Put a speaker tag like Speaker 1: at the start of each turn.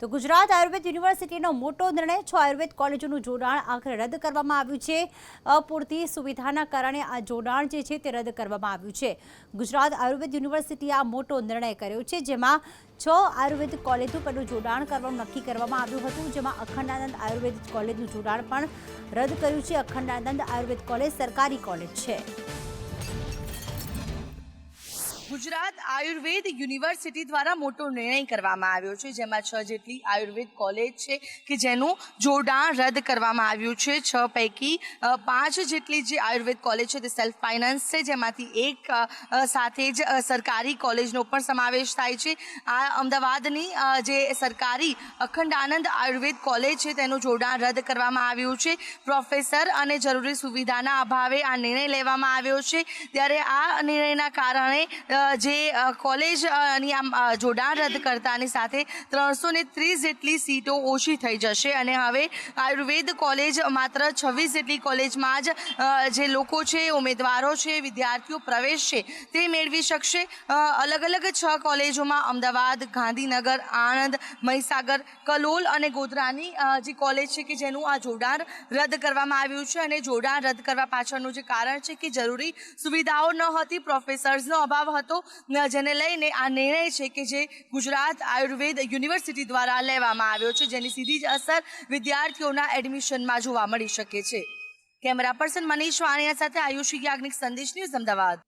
Speaker 1: તો ગુજરાત આયુર્વેદ યુનિવર્સિટીનો મોટો નિર્ણય છ આયુર્વેદ કોલેજોનું જોડાણ આખરે રદ કરવામાં આવ્યું છે. અપૂરતી સુવિધાના કારણે આ જોડાણ જે છે તે રદ કરવામાં આવ્યું છે. ગુજરાત આયુર્વેદ યુનિવર્સિટીએ આ મોટો નિર્ણય કર્યો છે, જેમાં છ આયુર્વેદ કોલેજો પરનું જોડાણ કરવાનું નક્કી કરવામાં આવ્યું હતું, જેમાં અખંડાનંદ આયુર્વેદ કોલેજનું જોડાણ પણ રદ કર્યું છે. અખંડાનંદ આયુર્વેદ કોલેજ સરકારી કોલેજ છે.
Speaker 2: ગુજરાત આયુર્વેદ યુનિવર્સિટી દ્વારા મોટો નિર્ણય કરવામાં આવ્યો છે, જેમાં છ જેટલી આયુર્વેદ કોલેજ છે કે જેનું જોડાણ રદ કરવામાં આવ્યું છે. છ પૈકી પાંચ જેટલી જે આયુર્વેદ કોલેજ છે તે સેલ્ફ ફાઇનાન્સ છે, જેમાંથી એક સાથે જ સરકારી કોલેજનો પણ સમાવેશ થાય છે. આ અમદાવાદની જે સરકારી અખંડ આનંદ આયુર્વેદ કોલેજ છે તેનું જોડાણ રદ કરવામાં આવ્યું છે. પ્રોફેસર અને જરૂરી સુવિધાના અભાવે આ નિર્ણય લેવામાં આવ્યો છે. ત્યારે આ નિર્ણયના કારણે જે કોલેજની આમ જોડાણ રદ કરતાની સાથે ત્રણસો ને ત્રીસ જેટલી સીટો ઓછી થઈ જશે અને હવે આયુર્વેદ કોલેજ માત્ર છવ્વીસ જેટલી કોલેજમાં જ જે લોકો છે, ઉમેદવારો છે, વિદ્યાર્થીઓ પ્રવેશ છે, તે મેળવી શકશે. અલગ અલગ છ કોલેજોમાં અમદાવાદ, ગાંધીનગર, આણંદ, મહીસાગર, કલોલ અને ગોધરાની જે કોલેજ છે કે જેનું આ જોડાણ રદ કરવામાં આવ્યું છે અને જોડાણ રદ કરવા પાછળનું જે કારણ છે કે જરૂરી સુવિધાઓ ન હતી પ્રોફેસર્સનો અભાવ હતો ન જેને લઈને આ નિર્ણય છે કે જે ગુજરાત આયુર્વેદ યુનિવર્સિટી દ્વારા લેવામાં આવ્યો છે, જેની સીધી જ અસર વિદ્યાર્થીઓના એડમિશનમાં જોવા મળી શકે છે. કેમેરા પર્સન મનીષ વાણિયા સાથે આયુષ યાજ્ઞિક સંદેશ ન્યૂઝ અમદાવાદ.